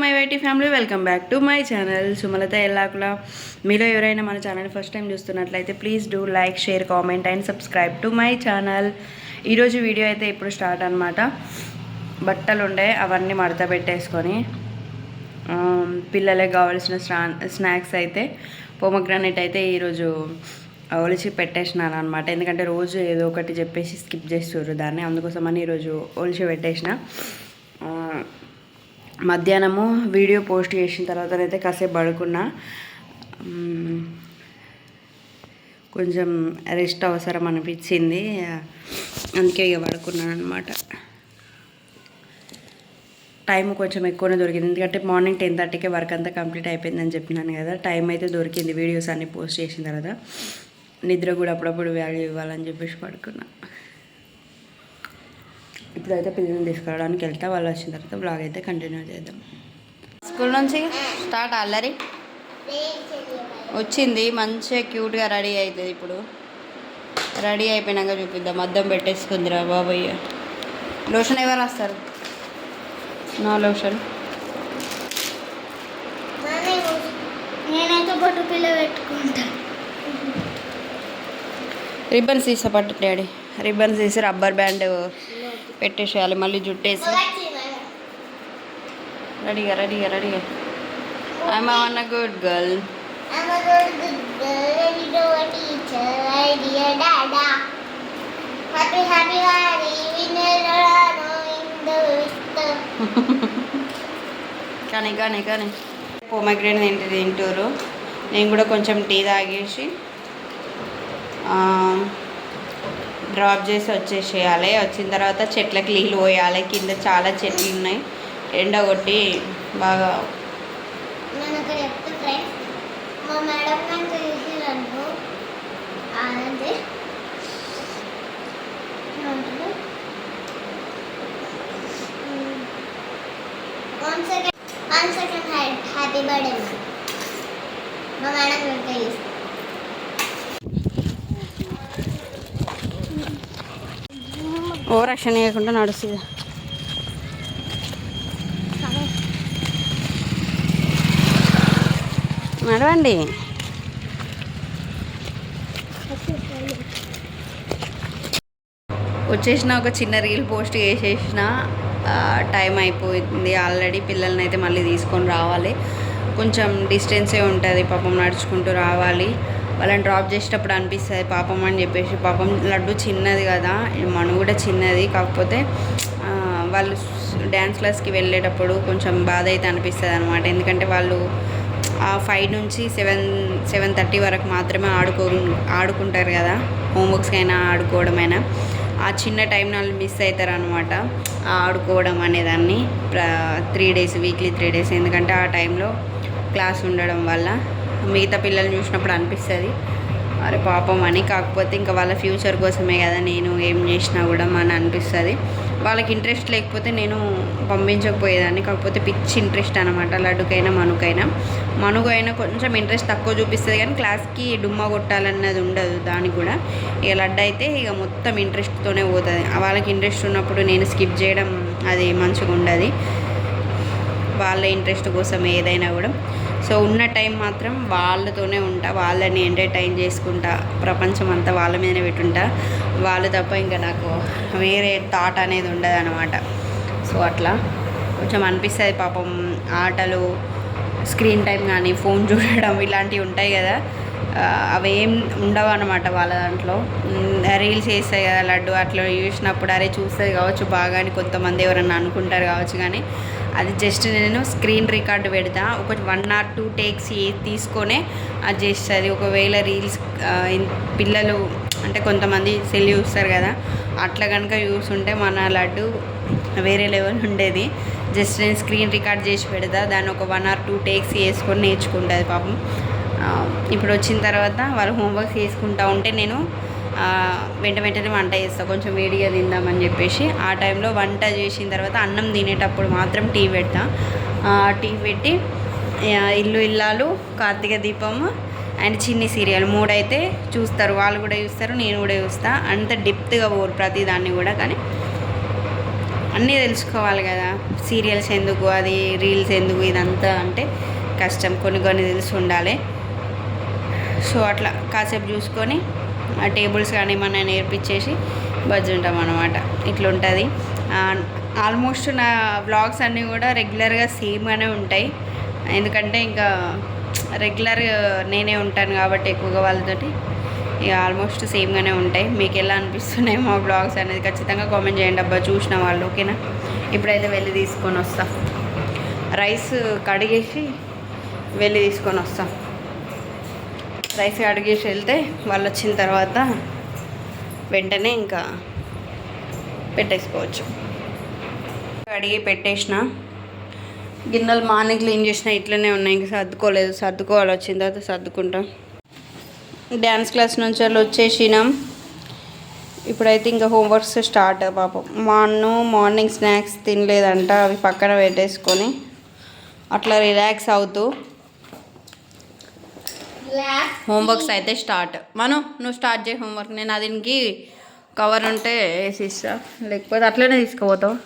My YT family welcome back to my channel Sumalatha ఎల్లాకులా. మీలో ఎవరైనా మన ఛానల్ ఫస్ట్ టైం చూస్తున్నట్లయితే please do like share comment and subscribe to my channel. ఈరోజు video అయితే ఇప్పుడు start అనమాట బట్టలు ఉండే అవన్నీ మడత పెట్టేసుకొని పిల్లలకు కావాల్సిన స్నా స్నాక్స్ అయితే పోమగ్రానైట్ అయితే ఈరోజు ఒలిచి పెట్టేసినాను అనమాట ఎందుకంటే రోజు ఏదో ఒకటి చెప్పేసి స్కిప్ చేస్తుర్రు దాన్ని. అందుకోసమని ఈరోజు ఒలిచి పెట్టేసిన. మధ్యాహ్నము వీడియో పోస్ట్ చేసిన తర్వాత అయితే కాసేపు పడుకున్నా. కొంచెం రెస్ట్ అవసరం అనిపించింది. అందుకే ఇక పడుకున్నాను అనమాట టైం కొంచెం ఎక్కువనే దొరికింది. ఎందుకంటే మార్నింగ్ టెన్ థర్టీకే వర్క్ అంతా కంప్లీట్ అయిపోయిందని చెప్పినాను కదా. టైం అయితే దొరికింది వీడియోస్ అన్ని పోస్ట్ చేసిన తర్వాత. నిద్ర కూడా అప్పుడప్పుడు వాల్యూ ఇవ్వాలని చెప్పేసి పడుకున్నా. ఇప్పుడైతే పిల్లల్ని తీసుకురావడానికి వెళ్తా వాళ్ళు వచ్చిన తర్వాత బ్లాగ్ అయితే కంటిన్యూ చేద్దాం. స్కూల్ నుంచి స్టార్ట్ అల్లరి? వచ్చింది మంచిగా క్యూట్గా రెడీ అవుతుంది ఇప్పుడు. రెడీ అయిపోయినాక చూపిద్దాం అద్దం పెట్టేసుకుందిరా బాబయ్య లోషన్ ఎవరు వస్తారు నా లోషన్ నేనైతే బొట్టు పిల్ల పెట్టుకుంటా. రిబ్బన్స్ తీసా పట్టు డాడీ. రిబ్బన్స్ తీసి రబ్బర్ బ్యాండ్ పెట్టేసేయాలి మళ్ళీ జుట్టేసి. రెడీగా రెడీగా రెడీగా. ఐ మా వన్ గుడ్ గర్ల్ కానీ కానీ కానీ. పోమగ్రేన్ ఏంటి తింటారు. నేను కూడా కొంచెం టీ తాగేసి డ్రాప్ చేసి వచ్చేసేయాలి. వచ్చిన తర్వాత చెట్లకు నీళ్ళు పోయాలి. కింద చాలా చెట్లు ఉన్నాయి. ఎండ కొట్టి బాగా వన్ సెకండ్ హ్యాపీ బర్త్డే మా మేడం వెంట ఓవర్ యాక్షన్ చేయకుండా నడుస్తుంది. నడవండి. వచ్చేసిన ఒక చిన్న రీల్ పోస్ట్ చేసేసిన టైం అయిపోయింది. ఆల్రెడీ పిల్లల్ని అయితే మళ్ళీ తీసుకొని రావాలి. కొంచెం డిస్టెన్సే ఉంటుంది పాపం నడుచుకుంటూ రావాలి. వాళ్ళని డ్రాప్ చేసేటప్పుడు అనిపిస్తుంది పాపం అని చెప్పేసి. పాపం లడ్డు చిన్నది కదా మనం కూడా చిన్నది. కాకపోతే వాళ్ళు డ్యాన్స్ క్లాస్కి వెళ్ళేటప్పుడు కొంచెం బాధ అయితే అనిపిస్తుంది అనమాట ఎందుకంటే వాళ్ళు ఆ ఫైవ్ నుంచి సెవెన్ సెవెన్ థర్టీ వరకు మాత్రమే ఆడుకో ఆడుకుంటారు కదా. హోంవర్క్స్ అయినా ఆడుకోవడమైనా. ఆ చిన్న టైం వాళ్ళు మిస్ అవుతారు అనమాట ఆడుకోవడం అనేదాన్ని. Three days weekly three days ఎందుకంటే ఆ టైంలో క్లాస్ ఉండడం వల్ల మిగతా పిల్లల్ని చూసినప్పుడు అనిపిస్తుంది. అరే పాపం అని. కాకపోతే ఇంకా వాళ్ళ ఫ్యూచర్ కోసమే కదా నేను ఏం చేసినా కూడా అని అనిపిస్తుంది. వాళ్ళకి ఇంట్రెస్ట్ లేకపోతే నేను పంపించకపోయేదాన్ని. కాకపోతే పిచ్చి ఇంట్రెస్ట్ అనమాట లడ్డుకైనా మనుకైనా. మనుగు అయినా కొంచెం ఇంట్రెస్ట్ తక్కువ చూపిస్తుంది కానీ క్లాస్కి డుమ్మ కొట్టాలన్నది ఉండదు దానికి కూడా. ఇక లడ్డు అయితే ఇక మొత్తం ఇంట్రెస్ట్తోనే పోతుంది. వాళ్ళకి ఇంట్రెస్ట్ ఉన్నప్పుడు నేను స్కిప్ చేయడం అది మంచిగా ఉండదు వాళ్ళ ఇంట్రెస్ట్ కోసం ఏదైనా కూడా. సో ఉన్న టైం మాత్రం వాళ్ళతోనే ఉంటా వాళ్ళని ఎంటర్టైన్ చేసుకుంటా ప్రపంచం అంతా వాళ్ళ మీదనే పెట్టుంటా. వాళ్ళు తప్ప ఇంకా నాకు వేరే థాట్ అనేది ఉండదు అనమాట సో అట్లా. కొంచెం అనిపిస్తుంది పాపం ఆటలు స్క్రీన్ టైం కానీ ఫోన్ చూడడం ఇలాంటివి ఉంటాయి కదా. అవేం ఉండవు అనమాట వాళ్ళ దాంట్లో. రీల్స్ చేస్తాయి కదా లడ్డు అట్లా చూసినప్పుడు అరే చూస్తుంది కావచ్చు బాగా అని కొంతమంది ఎవరన్నా అనుకుంటారు కావచ్చు కానీ అది జస్ట్ నేను స్క్రీన్ రికార్డు పెడతా. ఒక వన్ ఆర్ టూ టేక్స్ తీసుకొనే అది చేస్తుంది ఒకవేళ రీల్స్ పిల్లలు అంటే కొంతమంది సెల్ చూస్తారు కదా అట్లా కనుక చూస్తుంటే మన లడ్డు వేరే లెవెల్ ఉండేది. జస్ట్ నేను స్క్రీన్ రికార్డ్ చేసి పెడతా. దాన్ని ఒక వన్ ఆర్ టూ టేక్స్ వేసుకొని నేర్చుకుంటుంది పాపం. ఇప్పుడు వచ్చిన తర్వాత వాళ్ళు హోంవర్క్స్ చేసుకుంటా ఉంటే నేను వెంట వెంటనే వంట చేస్తాను కొంచెం వేడిగా తిందామని చెప్పేసి. ఆ టైంలో వంట చేసిన తర్వాత అన్నం తినేటప్పుడు మాత్రం టీ పెడతా. టీ పెట్టి ఇల్లు ఇల్లాలు కార్తీక దీపము అండ్ చిన్ని సీరియల్ మూడైతే చూస్తారు. వాళ్ళు కూడా చూస్తారు నేను కూడా చూస్తా. అంత డెప్త్గా పోరు ప్రతి దాన్ని కూడా. కానీ అన్నీ తెలుసుకోవాలి కదా. సీరియల్స్ ఎందుకు? అది రీల్స్ ఎందుకు? ఇదంతా అంటే కష్టం. కొన్ని కొన్ని తెలిసి ఉండాలి సో అట్లా కాసేపు చూసుకొని ఆ టేబుల్స్ కానీ మన నేర్పించేసి బజ్జుంటాం అనమాట ఇట్లుంటుంది. ఆల్మోస్ట్ నా వ్లాగ్స్ అన్నీ కూడా రెగ్యులర్గా సేమ్గానే ఉంటాయి. ఎందుకంటే ఇంకా రెగ్యులర్ నేనే ఉంటాను కాబట్టి ఎక్కువగా వాళ్ళతోటి ఇక ఆల్మోస్ట్ సేమ్గానే ఉంటాయి. మీకు ఎలా అనిపిస్తున్నాయి మా బ్లాగ్స్ అనేది ఖచ్చితంగా కామెంట్ చేయండి. అబ్బా చూసిన వాళ్ళు ఓకేనా? ఇప్పుడైతే వెళ్ళి తీసుకొని వస్తా. రైస్ కడిగేసి వెళ్ళి తీసుకొని వస్తాం. రైస్ అడిగేసి వెళ్తే వాళ్ళు వచ్చిన తర్వాత వెంటనే ఇంకా పెట్టేసుకోవచ్చు. అడిగి పెట్టేసిన. గిన్నెలు మార్నింగ్ క్లీన్ చేసిన ఇట్లనే ఉన్నాయి. ఇంకా సర్దుకోలేదు. సర్దుకోవాలి. వచ్చిన తర్వాత సర్దుకుంటాం. డ్యాన్స్ క్లాస్ నుంచి వాళ్ళు వచ్చేసినాం. ఇప్పుడైతే ఇంకా హోంవర్క్స్ స్టార్ట్ పాపం. మా మార్నింగ్ స్నాక్స్ తినలేదంట. అవి పక్కన పెట్టేసుకొని అట్లా రిలాక్స్ అవుతూ హోంవర్క్స్ అయితే స్టార్ట్ మను నువ్వు స్టార్ట్ చేయి హోంవర్క్ నేను అది దీనికి కవర్ ఉంటే వేసి ఇస్తా లేకపోతే అట్లనే తీసుకుపోతావు.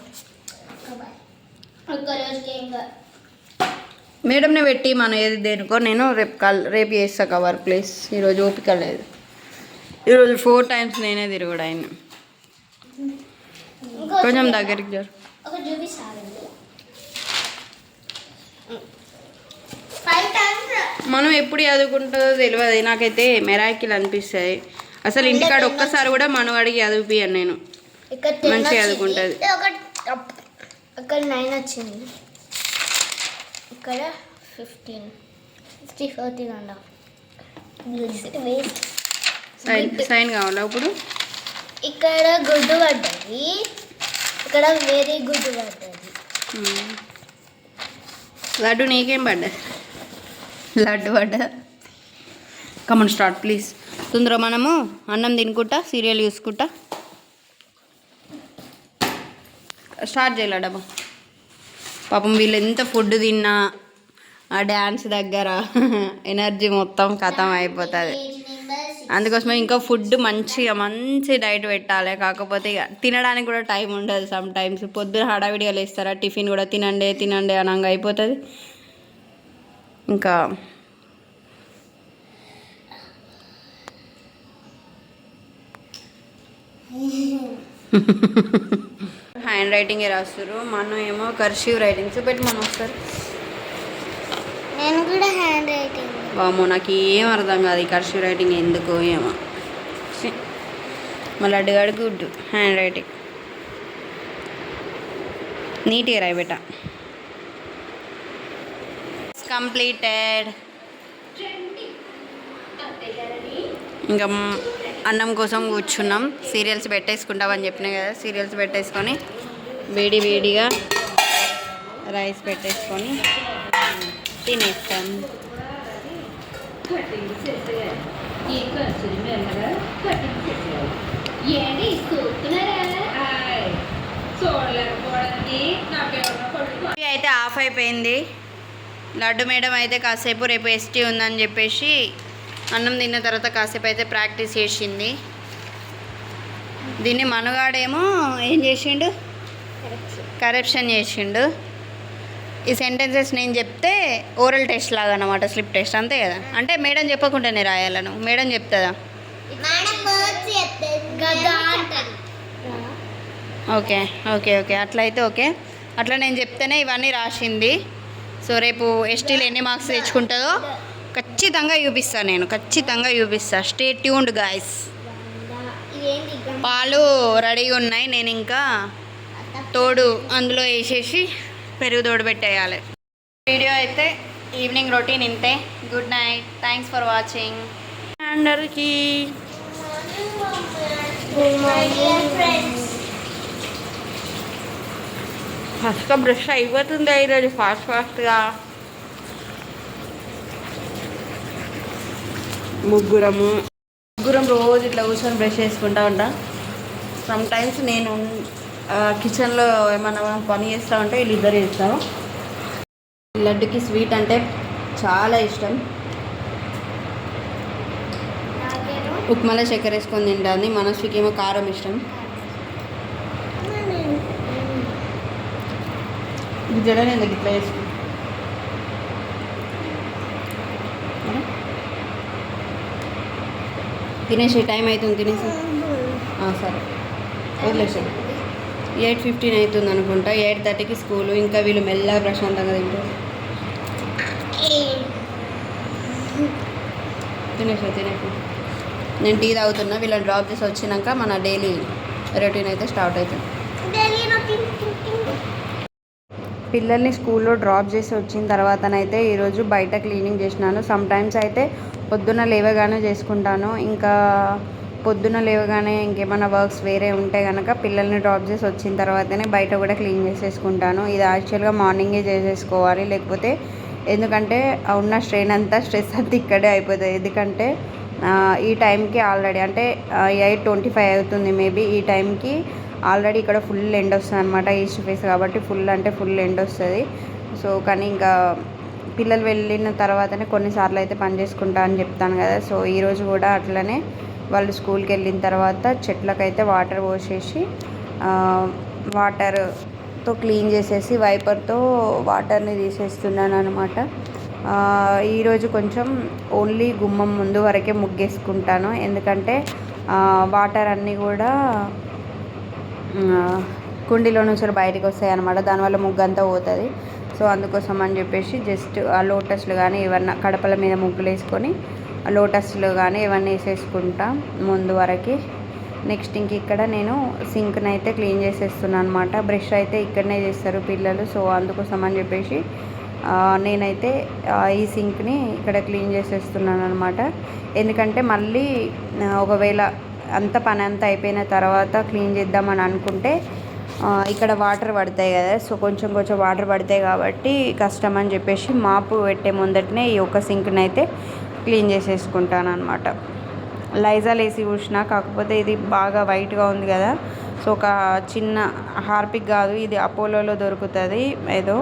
మేడంని పెట్టి మనం ఏది దేనికో నేను రేపు కల్ రేపు చేస్తా కవర్ ప్లీజ్ ఈరోజు ఓపిక లేదు. ఈరోజు ఫోర్ టైమ్స్ నేనే తిరుగుడు ఆయన కొంచెం దగ్గరికి జరు ఒక చూపిస్తానండి ఫైవ్ టైమ్స్ మనం ఎప్పుడు చదువుకుంటుందో తెలియదు నాకైతే మెరాకిల్ అనిపిస్తుంది అసలు ఇంటికాడ ఒక్కసారి కూడా మనం అడిగి చదివిపియను నేను మంచిగా. చదువుకుంటది. అక్కడ నైన్ వచ్చింది. ఇక్కడ fifteen sixty fourteen and sign sign కావాలా ఇప్పుడు? ఇక్కడ గుడ్డు పడ్డది. ఇక్కడ వేరే గుడ్డు పడ్డది. లడ్డు నీకేం పడ్డా లడ్డు పడ్డా కమన్ స్టార్ట్ ప్లీజ్ తొందర మనము అన్నం తినుకుంటా సీరియల్ చూసుకుంటా. స్టార్ట్ చేయాలడమ్మా పాపం వీళ్ళు ఎంత ఫుడ్ తిన్నా ఆ డ్యాన్స్ దగ్గర ఎనర్జీ మొత్తం ఖతం అయిపోతుంది. అందుకోసమే ఇంకా ఫుడ్ మంచిగా మంచి డైట్ పెట్టాలి. కాకపోతే ఇక తినడానికి కూడా టైం ఉండదు సమ్ టైమ్స్ పొద్దున హడావిడిగా లేస్తారా టిఫిన్ కూడా తినండి తినండి అనంగా అయిపోతుంది. ఇంకా హ్యాండ్ రైటింగే రాస్తారు మనం ఏమో కర్షివ్ రైటింగ్స్ పెట్టి మనం వస్తారు నేను కూడా హ్యాండ్ రైటింగ్. వామో నాకు ఏం అర్థం కాదు ఈ కర్షివ్ రైటింగ్ ఎందుకో ఏమో. మళ్ళీ అడ్డుగాడు గుడ్ హ్యాండ్ రైటింగ్. నీట్గా రాయి బెట. కంప్లీటెడ్ ఇంకా అన్నం కోసం కూర్చున్నాం. సీరియల్స్ పెట్టేసుకుంటామని చెప్పినా కదా సీరియల్స్ పెట్టేసుకొని వేడి వేడిగా రైస్ పెట్టేసుకొని తినేస్తాం. అయితే ఆఫ్ అయిపోయింది. లడ్డు మేడం అయితే కాసేపు రేపు ఎస్టీ ఉందని చెప్పేసి అన్నం తిన్న తర్వాత కాసేపు అయితే ప్రాక్టీస్ చేసింది. దీన్ని మనగాడేమో ఏం చేసిండు? కరప్షన్ చేసిండు. ఈ సెంటెన్సెస్ నేను చెప్తే ఓరల్ టెస్ట్ లాగా అనమాట స్లిప్ టెస్ట్ అంతే కదా? అంటే మేడం చెప్పకుండానే రాయాలను? మేడం చెప్తుందా? ఓకే ఓకే ఓకే అట్లయితే ఓకే. అట్లా నేను చెప్తేనే ఇవన్నీ రాసింది. సో రేపు ఎస్టీలు ఎన్ని మార్క్స్ తెచ్చుకుంటుందో ఖచ్చితంగా చూపిస్తాను నేను ఖచ్చితంగా చూపిస్తా. స్టే ట్యూన్డ్ గాయస్ పాలు రెడీగా ఉన్నాయి నేను ఇంకా తోడు అందులో వేసేసి పెరుగు తోడు పెట్టేయాలి. వీడియో అయితే ఈవినింగ్ రొటీన్ ఇంతే. Good night thanks for watching అందరికీ గుడ్ మార్నింగ్ ఫ్రెండ్స్ ఫస్ట్గా బ్రష్ అయిపోతుంది ఈరోజు ఫాస్ట్ ఫాస్ట్గా. ముగ్గురము. ముగ్గురం రోజు ఇట్లా కూర్చొని బ్రష్ చేసుకుంటా ఉంటా. సమ్ టైమ్స్ నేను కిచెన్లో ఏమన్నా పని చేస్తూ ఉంటే వీళ్ళిద్దరు చేస్తాము. లడ్డుకి స్వీట్ అంటే చాలా ఇష్టం. నాకేమో ఉప్మాలో చక్కెర వేసుకొని తింటుంది. ఏమో కారం ఇష్టం. ఇది జడని ఎందుకు ఇట్లా వేసుకో తినేసి టైం అవుతుంది తినేసి సరే వదిలేసి ఎయిట్ ఫిఫ్టీన్ అవుతుంది అనుకుంటా ఎయిట్ థర్టీకి స్కూలు ఇంకా వీళ్ళు మెల్లగా ప్రశాంతంగా తింటారు తినేసి తినేసి నేను టీ తాగుతున్నా వీళ్ళని డ్రాప్ చేసి వచ్చినాక మన డైలీ రొటీన్ అయితే స్టార్ట్ అవుతుంది డైలీ రొటీన్ పిల్లల్ని స్కూల్లో డ్రాప్ చేసి వచ్చిన తర్వాతనైతే ఈరోజు బయట క్లీనింగ్ చేసినాను. సమ్ టైమ్స్ అయితే పొద్దున్న లేవగానే చేసుకుంటాను. ఇంకా పొద్దున లేవగానే ఇంకేమైనా వర్క్స్ వేరే ఉంటే కనుక పిల్లల్ని డ్రాప్ చేసి వచ్చిన తర్వాతనే బయట కూడా క్లీన్ చేసేసుకుంటాను. ఇది యాక్చువల్గా మార్నింగే చేసేసుకోవాలి. లేకపోతే ఎందుకంటే ఉన్న స్ట్రెయిన్ అంతా స్ట్రెస్ అంతా ఇక్కడే అయిపోతుంది ఎందుకంటే ఈ టైంకి ఆల్రెడీ అంటే ఎయిట్ ట్వంటీ ఫైవ్ అవుతుంది. మేబీ ఈ టైంకి ఆల్రెడీ ఇక్కడ ఫుల్ ఎండ్ వస్తుంది అనమాట ఈస్ట్ ఫేస్ కాబట్టి ఫుల్ అంటే ఫుల్ ఎండ్ వస్తుంది. సో కానీ ఇంకా పిల్లలు వెళ్ళిన తర్వాతనే కొన్నిసార్లు అయితే పని చేసుకుంటా అని చెప్తాను కదా. సో ఈరోజు కూడా అట్లనే వాళ్ళు స్కూల్కి వెళ్ళిన తర్వాత చెట్లకైతే వాటర్ పోసేసి వాటర్తో క్లీన్ చేసేసి వైపర్తో వాటర్ని తీసేస్తున్నాను అనమాట ఈరోజు కొంచెం ఓన్లీ గుమ్మం ముందు వరకే ముగ్గేసుకుంటాను. ఎందుకంటే వాటర్ అన్నీ కూడా కుండీలో నుంచి బయటకు వస్తాయి అనమాట దానివల్ల ముగ్గు అంతా పోతుంది. సో అందుకోసం అని చెప్పేసి జస్ట్ ఆ లోటస్లు కానీ ఏమన్నా కడపల మీద ముగ్గులు వేసుకొని ఆ లోటస్లు కానీ ఇవన్నీ వేసేసుకుంటా ముందు వరకు. నెక్స్ట్ ఇంక ఇక్కడ నేను సింక్ని అయితే క్లీన్ చేసేస్తున్నాను అనమాట బ్రష్ అయితే ఇక్కడనే చేస్తారు పిల్లలు. సో అందుకోసం అని చెప్పేసి నేనైతే ఈ సింక్ని ఇక్కడ క్లీన్ చేసేస్తున్నాను అనమాట ఎందుకంటే మళ్ళీ ఒకవేళ అంత పని అంతా అయిపోయిన తర్వాత క్లీన్ చేద్దామని అనుకుంటే ఇక్కడ వాటర్ పడతాయి కదా సో కొంచెం కొంచెం వాటర్ పడతాయి కాబట్టి కష్టం అని చెప్పేసి మాపు పెట్టే ముందటనే ఈ ఒక్క సింక్ని అయితే క్లీన్ చేసేసుకుంటాను అనమాట లైజాల్ వేసి చూసిన కాకపోతే ఇది బాగా వైట్గా ఉంది కదా సో ఒక చిన్న హార్పిక్ కాదు ఇది అపోలోలో దొరుకుతుంది ఏదో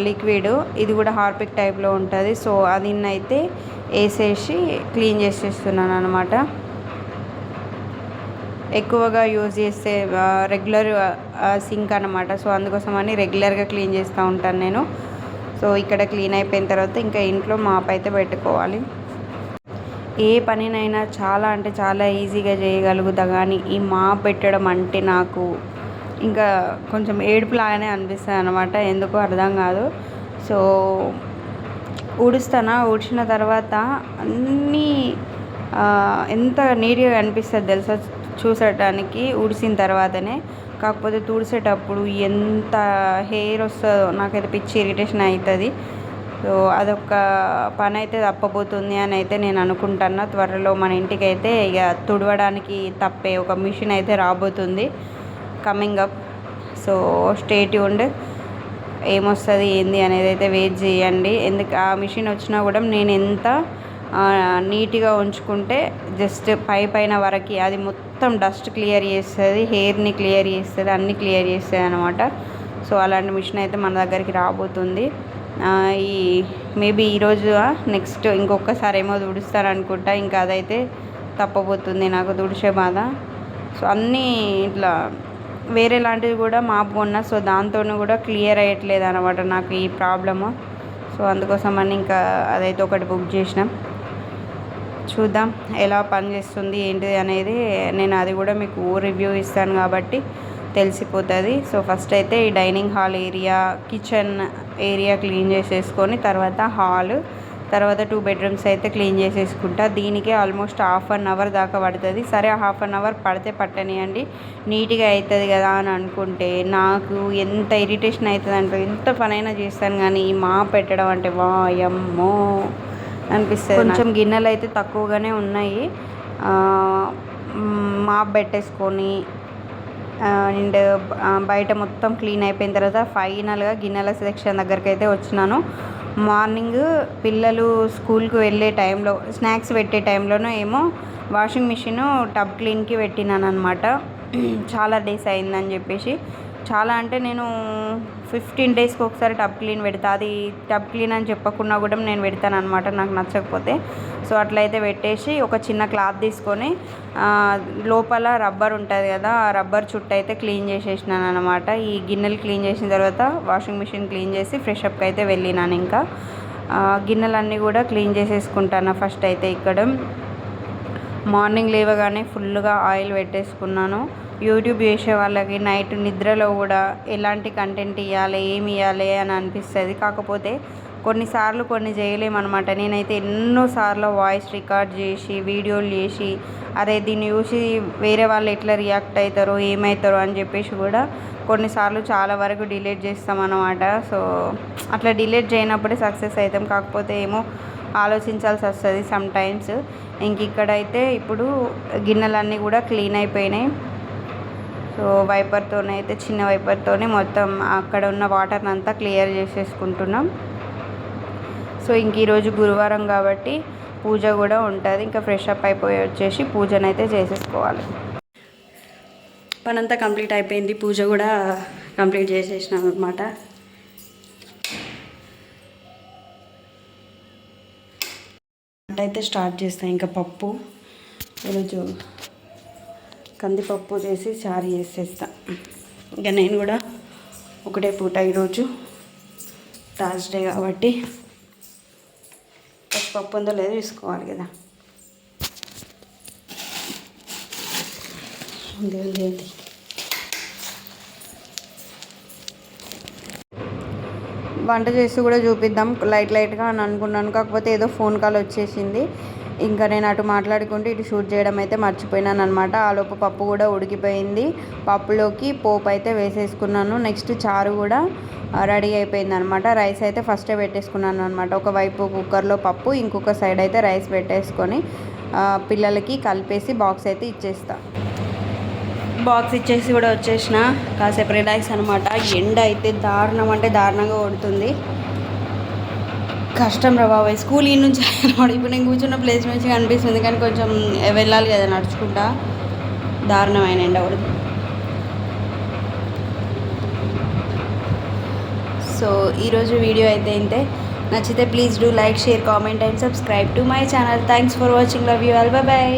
లిక్విడ్ ఇది కూడా హార్పిక్ టైప్లో ఉంటుంది సో అదిన్నైతే వేసేసి క్లీన్ చేసేస్తున్నాను అనమాట ఎక్కువగా యూజ్ చేస్తే రెగ్యులర్ సింక్ అనమాట సో అందుకోసమని రెగ్యులర్గా క్లీన్ చేస్తూ ఉంటాను నేను. సో ఇక్కడ క్లీన్ అయిపోయిన తర్వాత ఇంకా ఇంట్లో మాప్ అయితే పెట్టుకోవాలి. ఏ పనినైనా చాలా అంటే చాలా ఈజీగా చేయగలుగుతా కానీ ఈ మాప్ పెట్టడం అంటే నాకు ఇంకా కొంచెం ఏడుపులాగానే అనిపిస్తుంది అనమాట ఎందుకో అర్థం కాదు. సో ఊడుస్తానా? ఊడ్చిన తర్వాత అన్నీ ఎంత నీట్గా అనిపిస్తుంది తెలుసా? చూసటానికి ఊడిసిన తర్వాతనే. కాకపోతే తుడిసేటప్పుడు ఎంత హెయిర్ వస్తుందో నాకైతే పిచ్చి ఇరిటేషన్ అవుతుంది సో అదొక పని అయితే తప్పబోతుంది అని అయితే నేను అనుకుంటున్నా. త్వరలో మన ఇంటికి అయితే ఇక తుడవడానికి తప్పే ఒక మిషన్ అయితే రాబోతుంది. Coming up. సో స్టేట్ ఉండ్. ఏమొస్తుంది ఏంది అనేది అయితే వెయిట్ చేయండి. ఎందుకు ఆ మిషన్ వచ్చినా కూడా నేను ఎంత నీట్గా ఉంచుకుంటే జస్ట్ పై పైన వరకు అది మొత్తం డస్ట్ క్లియర్ చేస్తుంది హెయిర్ని క్లియర్ చేస్తుంది అన్ని క్లియర్ చేస్తుంది అనమాట సో అలాంటి మిషన్ అయితే మన దగ్గరికి రాబోతుంది. ఈ మేబీ ఈరోజు నెక్స్ట్ ఇంకొకసారి ఏమో తుడుస్తాను అనుకుంటా ఇంకా అదైతే తప్పబోతుంది నాకు తుడిచే బాధ. సో అన్నీ ఇట్లా వేరే లాంటివి కూడా మాపు కొన్నా సో దాంతో కూడా క్లియర్ అయ్యట్లేదు అనమాట నాకు ఈ ప్రాబ్లము. సో అందుకోసం అని ఇంకా అదైతే ఒకటి బుక్ చేసినాం. చూద్దాం ఎలా పనిచేస్తుంది ఏంటిది అనేది. నేను అది కూడా మీకు రివ్యూ ఇస్తాను కాబట్టి తెలిసిపోతుంది. సో ఫస్ట్ అయితే ఈ dining hall area kitchen area clean చేసేసుకొని తర్వాత హాల్ తర్వాత టూ బెడ్రూమ్స్ అయితే క్లీన్ చేసేసుకుంటా. దీనికి ఆల్మోస్ట్ హాఫ్ అన్ అవర్ దాకా పడుతుంది. సరే హాఫ్ అన్ అవర్ పడితే పట్టనియండి. నీట్గా అవుతుంది కదా అని అనుకుంటే నాకు ఎంత ఇరిటేషన్ అవుతుంది అంటే ఎంత పనైనా చేస్తాను కానీ మా పెట్టడం అంటే వాయమ్మో. అనిపిస్తుంది కొంచెం గిన్నెలు అయితే తక్కువగానే ఉన్నాయి. మాప్ పెట్టేసుకొని అండ్ బయట మొత్తం క్లీన్ అయిపోయిన తర్వాత ఫైనల్గా గిన్నెల సెక్షన్ దగ్గరికి అయితే వచ్చినాను. మార్నింగ్ పిల్లలు స్కూల్కి వెళ్ళే టైంలో స్నాక్స్ పెట్టే టైంలోనూ ఏమో వాషింగ్ మిషన్ టబ్ క్లీన్కి పెట్టినాను అనమాట చాలా డేస్ అయిందని చెప్పేసి చాలా అంటే నేను ఫిఫ్టీన్ డేస్కి ఒకసారి టబ్ క్లీన్ పెడతా. అది టబ్ క్లీన్ అని చెప్పకుండా కూడా నేను పెడతాను అనమాట నాకు నచ్చకపోతే. సో అట్లయితే పెట్టేసి ఒక చిన్న క్లాత్ తీసుకొని లోపల రబ్బర్ ఉంటుంది కదా ఆ రబ్బర్ చుట్టూ అయితే క్లీన్ చేసేసినాను అనమాట ఈ గిన్నెలు క్లీన్ చేసిన తర్వాత వాషింగ్ మిషన్ క్లీన్ చేసి ఫ్రెష్ అప్కి అయితే వెళ్ళినాను ఇంకా. గిన్నెలన్నీ కూడా క్లీన్ చేసేసుకుంటాను ఫస్ట్ అయితే ఇక్కడ. మార్నింగ్ లేవగానే ఫుల్గా ఆయిల్ పెట్టేసుకున్నాను. యూట్యూబ్ చేసే వాళ్ళకి నైట్ నిద్రలో కూడా ఎలాంటి కంటెంట్ ఇవ్వాలి ఏమి ఇవ్వాలి అని అనిపిస్తుంది. కాకపోతే కొన్నిసార్లు కొన్ని చేయలేమన్నమాట. నేనైతే ఎన్నోసార్లు వాయిస్ రికార్డ్ చేసి వీడియోలు చేసి అరే దీన్ని చూసి వేరే వాళ్ళు ఎట్లా రియాక్ట్ అవుతారో ఏమవుతారో అని చెప్పేసి కూడా కొన్నిసార్లు చాలా వరకు డిలీట్ చేస్తామన్నమాట. సో అట్లా డిలీట్ చేయనప్పుడే సక్సెస్ అవుతాం. కాకపోతే ఏమో ఆలోచించాల్సి వస్తుంది సమ్ టైమ్స్ ఇంక ఇక్కడైతే ఇప్పుడు గిన్నెలన్నీ కూడా క్లీన్ అయిపోయినాయి. సో వైపర్తోనే అయితే చిన్న వైపర్తోనే మొత్తం అక్కడ ఉన్న వాటర్ని అంతా క్లియర్ చేసేసుకుంటున్నాం. సో ఇంక ఈరోజు గురువారం కాబట్టి పూజ కూడా ఉంటుంది. ఇంకా ఫ్రెష్ అప్ అయిపోయి వచ్చేసి పూజనైతే చేసేసుకోవాలి. పనంతా కంప్లీట్ అయిపోయింది. పూజ కూడా కంప్లీట్ చేసేసినాం అనమాట అయితే స్టార్ట్ చేస్తాను ఇంకా పప్పు ఈరోజు కందిపప్పు చేసి చారు చేసేస్తా. ఇంకా నేను కూడా ఒకటే పూట ఈరోజు థర్స్డే కాబట్టి పప్పు ఉందో లేదో తీసుకోవాలి కదా. ఉంది ఉంది ఉంది. వంట చేసి కూడా చూపిద్దాం. లైట్ లైట్గా అని అనుకున్నాను. కాకపోతే ఏదో ఫోన్ కాల్ వచ్చేసింది. ఇంకా నేను అటు మాట్లాడుకుంటూ ఇటు షూట్ చేయడం అయితే మర్చిపోయినాను అనమాట ఆలోపు పప్పు కూడా ఉడికిపోయింది. పప్పులోకి పోపు అయితే వేసేసుకున్నాను. నెక్స్ట్ చారు కూడా రెడీ అయిపోయింది అనమాట రైస్ అయితే ఫస్టే పెట్టేసుకున్నాను అనమాట ఒకవైపు కుక్కర్లో పప్పు ఇంకొక సైడ్ అయితే రైస్ పెట్టేసుకొని పిల్లలకి కలిపేసి బాక్స్ అయితే ఇచ్చేస్తా. బాక్స్ ఇచ్చేసి కూడా వచ్చేసిన. కాసేపు రిలాక్స్ అనమాట ఎండ అయితే దారుణం అంటే దారుణంగా కొడుతుంది. కష్టం రా బాబాయ్. స్కూల్ ఈ నుంచి అనమాట ఇప్పుడు నేను కూర్చున్న ప్లేస్ నుంచి కనిపిస్తుంది కానీ కొంచెం వెళ్ళాలి కదా నడుచుకుంటా. దారుణమైన ఎండ కూడా. సో ఈరోజు వీడియో అయితే ఇంతే. నచ్చితే please do like share comment and subscribe to my channel thanks for watching love you all bye